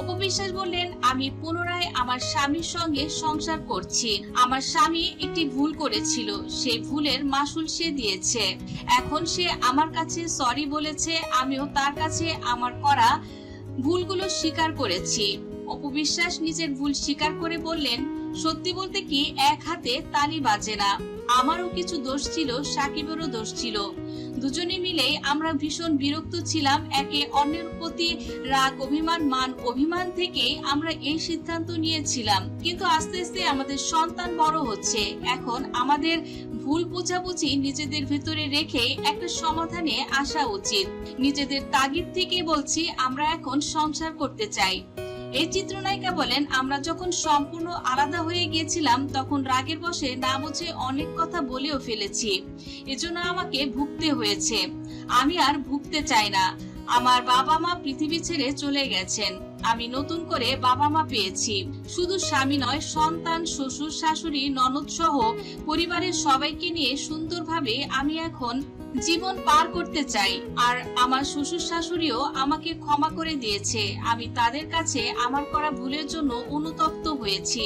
অপবিশ্বাস বললেন, আমি পুনরায় আমার স্বামীর সঙ্গে সংসার করছি। আমার স্বামী একটি ভুল করেছিল সেই ভুলের মাসুল সে দিয়েছে। এখন সে আমার কাছে সরি বলেছে, আমিও তার কাছে আমার করা ভুলগুলো স্বীকার করেছি। অপবিশ্বাস নিজের ভুল স্বীকার করে বললেন, সত্যি বলতে কি, এক হাতে তালি বাজে না। আমারও কিছু দোষ ছিল, সাকিবেরও দোষ ছিল। দুজনে মিলেই আমরা ভীষণ বিরক্ত ছিলাম, একে অন্যের প্রতি রাগ, অভিমান, মান, অভিমান থেকে আমরা এই সিদ্ধান্ত নিয়েছিলাম। কিন্তু আস্তে আস্তে আমাদের সন্তান বড় হচ্ছে। এখন আমাদের ভুল বোঝাবুঝি নিজেদের ভেতরে রেখে একটা সমাধানে আসা উচিত। নিজেদের তাগিদ থেকে বলছি, আমরা এখন সংসার করতে চাই। এই চিত্রনায়িকা বলেন, আমরা যখন সম্পূর্ণ আলাদা হয়ে গিয়েছিলাম, তখন রাগের বসে না বুঝে অনেক কথা বলেও ফেলেছি। এজন্য আমাকে ভুগতে হয়েছে। আমি আর ভুগতে চাই না। আমার বাবা মা পৃথিবী ছেড়ে চলে গেছেন। আমি নতুন করে বাবা মা পেয়েছি। শুধু স্বামী নয়, সন্তান, শ্বশুর, শাশুড়ি, ননদ সহ পরিবারের সবাইকে নিয়ে সুন্দরভাবে আমি এখন জীবন পার করতে চাই। আর আমার শ্বশুর শাশুড়িও আমাকে ক্ষমা করে দিয়েছে। আমি তাদের কাছে আমার করা ভুলের জন্য অনুতপ্ত হয়েছি।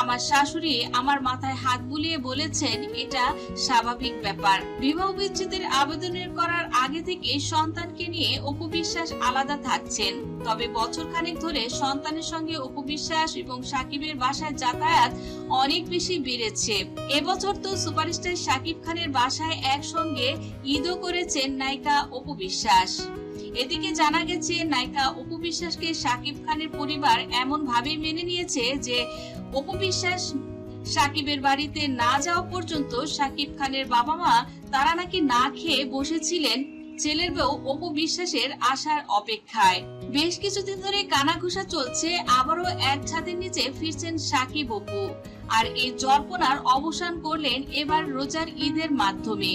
আমার শাশুড়ি আমার মাথায় হাত বুলিয়ে বলেছেন, এটা স্বাভাবিক ব্যাপার। বিবাহ বিচ্ছেদের আবেদনের করার আগে থেকে সন্তানকে নিয়ে অপবিশ্বাস আলাদা থাকছেন। তবে বছর খানেক ধরে সন্তানের সঙ্গে অপবিশ্বাস এবং সাকিবের বাসায় যাতায়াত অনেক বেশি বেড়েছে। এবছর তো সুপারস্টার সাকিব খানের বাসায় একসঙ্গে ঈদও করেছেন নায়িকা অপবিশ্বাস। এদিকে জানা গেছে, নায়িকা অপবিশ্বাসকে সাকিব খানের পরিবার এমন ভাবে মেনে নিয়েছে যে অপবিশ্বাস সাকিবের বাড়িতে না যাওয়া পর্যন্ত সাকিব খানের বাবা মা তারা নাকি না খেয়ে বসেছিলেন ছেলের বউ অপু বিশ্বাসের আসার অপেক্ষায়। বেশ কিছুদিন ধরে কানাঘুষা চলছে, আবারও এক ছাদের নিচে ফিরছেন সাকিব অপু। আর এই জল্পনার অবসান করলেন এবার রোজার ঈদের মাধ্যমে।